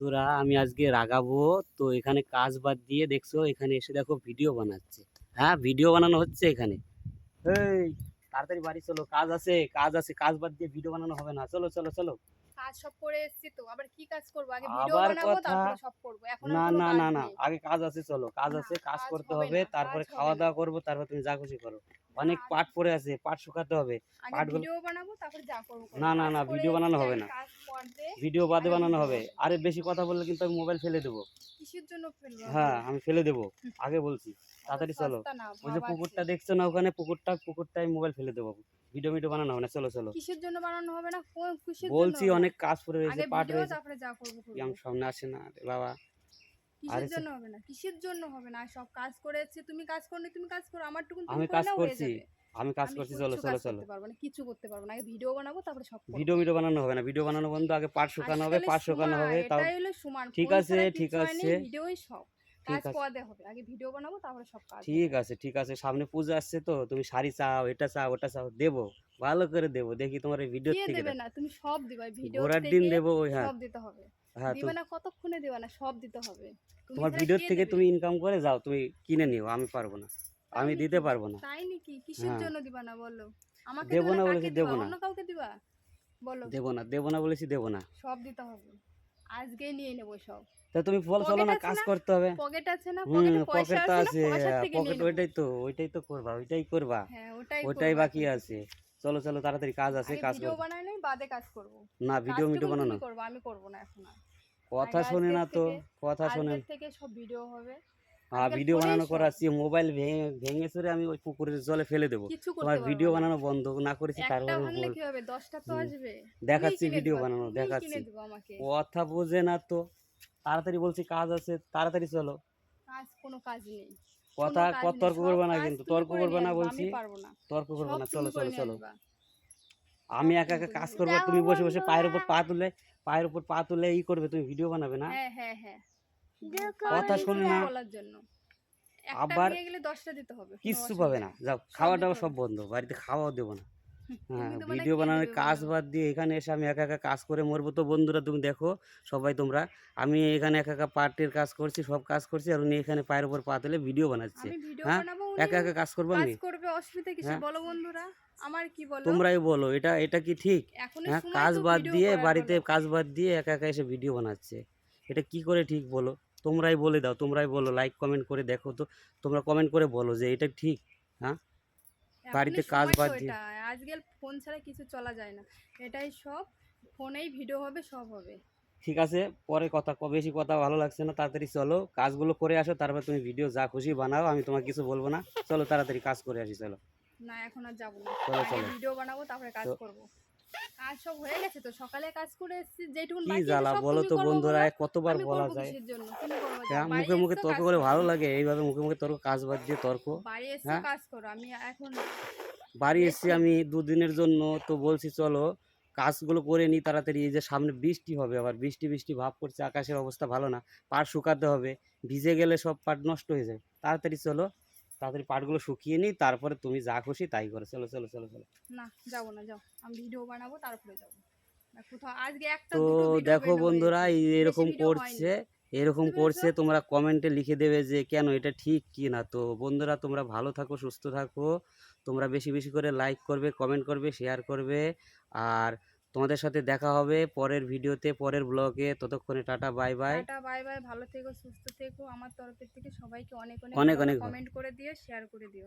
তোরা আমি আজকে রাগাবো। তো এখানে কাজ বাদ দিয়ে দেখছ এখানে এসে দেখো ভিডিও বানাচ্ছে। হ্যাঁ ভিডিও বানানো হচ্ছে এখানে। এই তাড়াতাড়ি বাড়ি চলো কাজ আছে কাজ আছে কাজ বাদ দিয়ে ভিডিও বানানো হবে না। চলো চলো চলো। কাজ সব করে এসেছি তো আবার কি কাজ করব? আগে ভিডিও বানাবো তারপরে সব করব। এখন না না না না আগে কাজ আছে চলো। কাজ আছে কাজ করতে হবে হবে তারপরে খাওয়া দাওয়া করব তারপর তুমি যা খুশি করো। অনেক পাট পড়ে আছে পাট শুকাতে হবে। পাটগুলো-। না, না, না, ভিডিও বানানো হবে না। ভিডিও বাদে বানানো হবে। আরে বেশি কথা বললে কিন্তু আমি মোবাইল ফেলে দেবো। হ্যাঁ আমি? ফেলে দেবো। আগে বলছি তাড়াতাড়ি চলো। ওই যে পুকুরটা দেখছ না ওখানে? পুকুরটা পুকুরটা আমি মোবাইল ফেলে দেবো। ভিডিও ভিডিও বানানো হবে না চলো চলো। কিসের জন্য বানানো হবে না? বলছি অনেক কাজ পড়ে রয়েছে পাট রয়েছে। সামনে আসে না বাবা। কিসের জন্য হবে না? কিসের জন্য হবে না? সব কাজ করে এসেছি তুমি কাজ করনি তুমি কাজ করো আমার টুকুন আমি কাজ করছি আমি কাজ করছি চলো চলো চলো। পারব না কিছু করতে পারব না আগে ভিডিও বানাবো তারপরে সব ভিডিও ভিডিও বানানো হবে না ভিডিও বানানো বন্ধ আগে পাট শুকানো হবে পাট শুকানো হবে তাও ঠিক আছে, ঠিক আছে। ভিডিওই সব ঠিক কাজ আছে। হবে আগে ভিডিও বানাবো তারপরে সব কাজ ঠিক আছে ঠিক আছে সামনে পুজো আসছে তো তুমি শাড়ি চাও এটা চাও ওটা চাও দেবো ভালো করে দেবো দেখি তোমার এই ভিডিও থেকে দেবে না? তুমি সব দিবা ভিডিও ঘোরার দিন দেবো হ্যাঁ। সব দিতে হবে। হ্যাঁ তো দিবে না কতক্ষণে দিবা না সব দিতে হবে। তুমি তোমার থেকে তুমি ইনকাম করে যাও তুমি কিনে নিও আমি পারব না। আমি দিতে পারব না। তাই নাকি? কিসের হ্যাঁ। জন্য দিবা না বলো? আমাকে দেবো না বলেছি, দেবো না। অন্য কাউকে দিবা? বলো। দেবো না দেবো না বলেছি দেবো না। সব দিতে হবে। আজকেই নিয়ে নেব সব। তা তুমি ফল চলো না কাজ করতে হবে। পকেট আছে না? পকেটে পয়সা আছে পকেট ওইটাই তো ওইটাই তো করবা ওইটাই করবা। হ্যাঁ ওটাই ওইটাই বাকি আছে। চলো চলো তাড়াতাড়ি কাজ আছে কাজ ভিডিও বানাই নাই বাদে কাজ করব। না ভিডিও তখন বানানো। করব আমি করব না এখন আর। কথা শোনে না তো কথা শোনে। থেকে সব ভিডিও হবে। হ্যাঁ ভিডিও বানানো। করাচ্ছি মোবাইল ভেঙে ভেঙে চুরে আমি ওই পুকুরের জলে ফেলে দেবো। তোমার ভিডিও বানানো বন্ধ না করেছি একটা তারপরে ভাঙলে কি হবে? দশটা তো আসবে। দেখাচ্ছি ভিডিও বানানো দেখাচ্ছি। কথা বোঝে না তো। তাড়াতাড়ি বলছি কাজ আছে তাড়াতাড়ি চলো। কাজ কোনো কাজ নেই। কথা কত তর্ক করবে না কিন্তু তর্ক করে করবে না বলছি। আমি পারব না। তর্ক করবে না চলো চলো চলো। আমি সব একা একা কাজ করব তুমি বসে বসে পায়ের উপর পা তুলে পায়ের উপর পা তুলে ই করবে তুমি ভিডিও বানাবে না? হ্যাঁ হ্যাঁ হ্যাঁ। কথা শোনে না। আবার কিচ্ছু পাবে না। যাও খাওয়া দাওয়া সব বন্ধ বাড়িতে খাওয়াও দেবো না। হ্যাঁ ভিডিও বানানোর কাজ বাদ দিয়ে এখানে এসে আমি একা একা কাজ করে মরবো তো বন্ধুরা তুমি দেখো সবাই তোমরা। আমি এখানে একা একা পার্টির কাজ করছি সব কাজ করছি আর উনি এখানে পায়ের উপর পা তুলে ভিডিও বানাচ্ছে। হ্যাঁ? একা একা কাজ করব কাজ আমি? করবে অসুবিধা কিছু হ্যাঁ? বলো বন্ধুরা আমার কি বলো? তোমরাই বলো এটা এটা কি ঠিক? এখন হ্যাঁ কাজ বাদ দিয়ে বাড়িতে কাজ বাদ দিয়ে একা একা এসে ভিডিও বানাচ্ছে। এটা কি করে ঠিক বলো? তোমরাই বলে দাও তোমরাই বলো লাইক কমেন্ট করে দেখো তো। তোমরা কমেন্ট করে বলো যে এটা ঠিক হ্যাঁ? বাড়িতে কাজ বাদ দিয়ে- আজকাল ফোন ছাড়া কিছু চলা যায় না। এটাই সব ফোনেই ভিডিও হবে সব হবে। ঠিক আছে পরে কথা বেশি কথা ভালো লাগছে না তাড়াতাড়ি চলো কাজগুলো করে আসো তারপর তুমি ভিডিও যা খুশি বানাও আমি তোমাকে কিছু বলব না। চলো তাড়াতাড়ি কাজ করে আসি চলো। না এখন আর যাব না। চলো, চলো। ভিডিও বানাবো তারপরে কাজ তো- কাজ সব হয়ে গেছে তো? সকালে কাজ করে এসেছি যেটুকুন কি বাকি জ্বালা বলো তো বন্ধুরা কতবার বলা যায়? হ্যাঁ মুখে মুখে তর্ক করে ভালো লাগে এইভাবে মুখে মুখে তর্ক কাজ বাদ দিয়ে তর্ক। বাড়ি এসছো হ্যাঁ? কাজ করো। আমি এখন বাড়ি এসেছি আমি দুদিনের জন্য তো বলছি চলো কাজগুলো করে নিই তাড়াতাড়ি। এই যে সামনে বৃষ্টি হবে আবার বৃষ্টি বৃষ্টি ভাব করছে আকাশের অবস্থা ভালো না পাট শুকাতে হবে ভিজে গেলে সব পাট নষ্ট হয়ে যাবে তাড়াতাড়ি চলো তাড়াতাড়ি পাটগুলো শুকিয়ে নিই তারপরে তুমি যা খুশি তাই করো। চলো চলো চলো চলো। না যাব না যাও। আমি ভিডিও বানাবো তারপরে যাব। তো দেখো বন্ধুরা এরকম করছে। এরকম করছে তোমরা কমেন্টে লিখে দেবে যে কেন এটা ঠিক কি না? তো বন্ধুরা তোমরা ভালো থাকো সুস্থ থাকো। তোমরা বেশি বেশি করে লাইক করবে কমেন্ট করবে শেয়ার করবে। আর তোমাদের সাথে দেখা হবে পরের ভিডিওতে পরের ব্লগে ততক্ষণে tata bye bye tata bye bye ভালো থেকো সুস্থ থেকো। আমার তরফের থেকে সবাইকে অনেক অনেক অনেক অনেক কমেন্ট করে দিও শেয়ার করে দিও।